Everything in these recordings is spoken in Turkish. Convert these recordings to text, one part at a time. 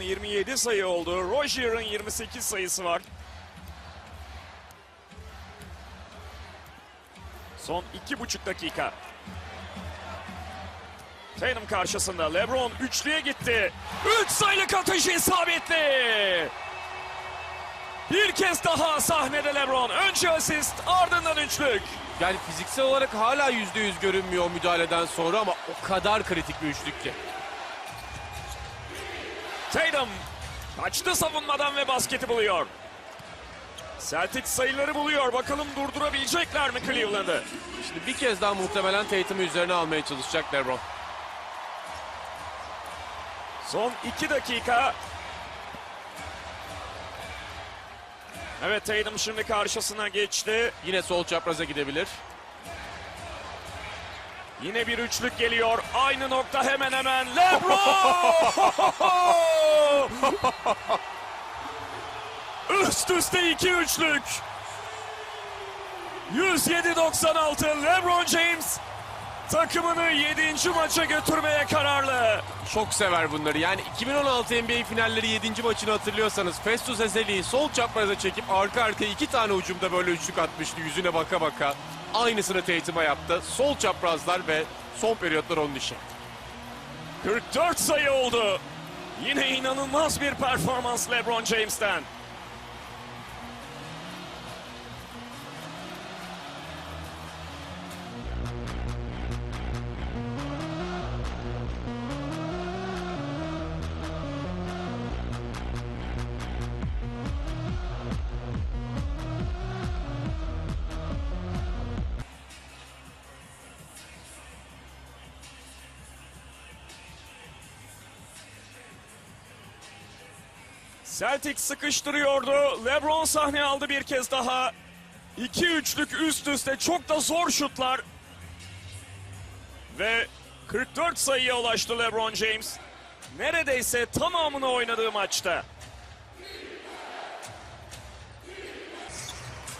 27 sayı oldu. Rozier'ın 28 sayısı var. Son iki buçuk dakika. Tatum karşısında LeBron üçlüye gitti. Üç sayılık atışı isabetli. Bir kez daha sahnede LeBron. Önce asist ardından üçlük. Yani fiziksel olarak hala %100 görünmüyor müdahaleden sonra ama o kadar kritik bir üçlük ki. Tatum kaçtı savunmadan ve basketi buluyor. Celtics sayıları buluyor. Bakalım durdurabilecekler mi Cleveland'ı? Şimdi bir kez daha muhtemelen Tatum'u üzerine almaya çalışacak LeBron. Son iki dakika. Evet Tatum şimdi karşısına geçti. Yine sol çapraza gidebilir. Yine bir üçlük geliyor. Aynı nokta hemen hemen. LeBron! Üst üste iki üçlük. 107-96 LeBron James takımını 7. maça götürmeye kararlı. Çok sever bunları. Yani 2016 NBA finalleri 7. maçını hatırlıyorsanız Festus Ezeli'yi sol çapraza çekip arka arkaya iki tane ucumda böyle üçlük atmıştı yüzüne baka baka. Aynısını Tatum'a yaptı. Sol çaprazlar ve son periyotlar onun işi. 44 sayı oldu. Yine inanılmaz bir performans LeBron James'ten. Celtics sıkıştırıyordu. LeBron sahne aldı bir kez daha. İki üçlük üst üste çok da zor şutlar. Ve 44 sayıya ulaştı LeBron James. Neredeyse tamamını oynadığı maçta.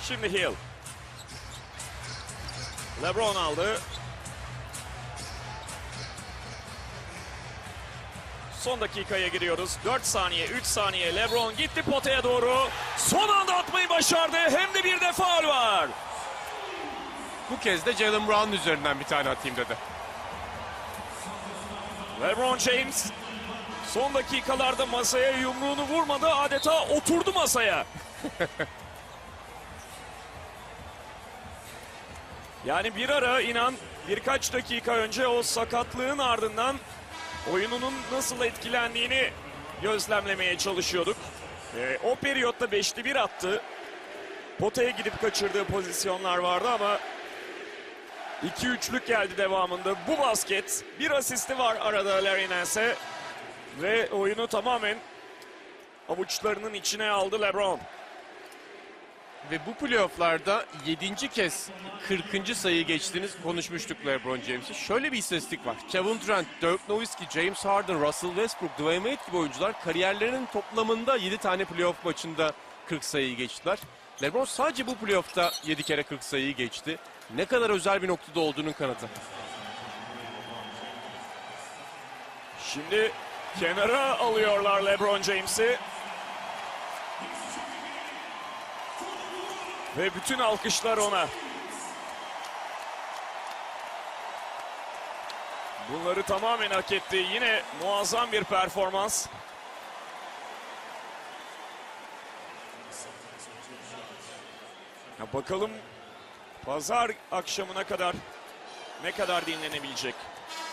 Şimdi Hill. LeBron aldı. Son dakikaya giriyoruz. 4 saniye, 3 saniye. LeBron gitti potaya doğru. Son anda atmayı başardı. Hem de bir de faul var. Bu kez de Jalen Brown'un üzerinden bir tane atayım dedi. LeBron James son dakikalarda masaya yumruğunu vurmadı. Adeta oturdu masaya. yani bir ara inan birkaç dakika önce o sakatlığın ardından oyununun nasıl etkilendiğini gözlemlemeye çalışıyorduk. Ee, o periyotta 5'te 1 attı. Potaya gidip kaçırdığı pozisyonlar vardı ama 2-3'lük geldi devamında. Bu basket bir asisti var arada Larry Nance'e. Ve oyunu tamamen avuçlarının içine aldı LeBron. Ve bu playofflarda 7. kez 40. sayı geçtiğiniz konuşmuştuk LeBron James'i. Şöyle bir istatistik var. Kevin Durant, Dirk Nowitzki, James Harden, Russell Westbrook, Dwayne Wade gibi oyuncular kariyerlerinin toplamında 7 tane playoff maçında 40 sayıyı geçtiler. LeBron sadece bu playoff'ta 7 kere 40 sayıyı geçti. Ne kadar özel bir noktada olduğunun kanıtı. Şimdi kenara alıyorlar LeBron James'i. Ve bütün alkışlar ona. Bunları tamamen hak etti. Yine muazzam bir performans. Ya bakalım pazar akşamına kadar ne kadar dinlenebilecek.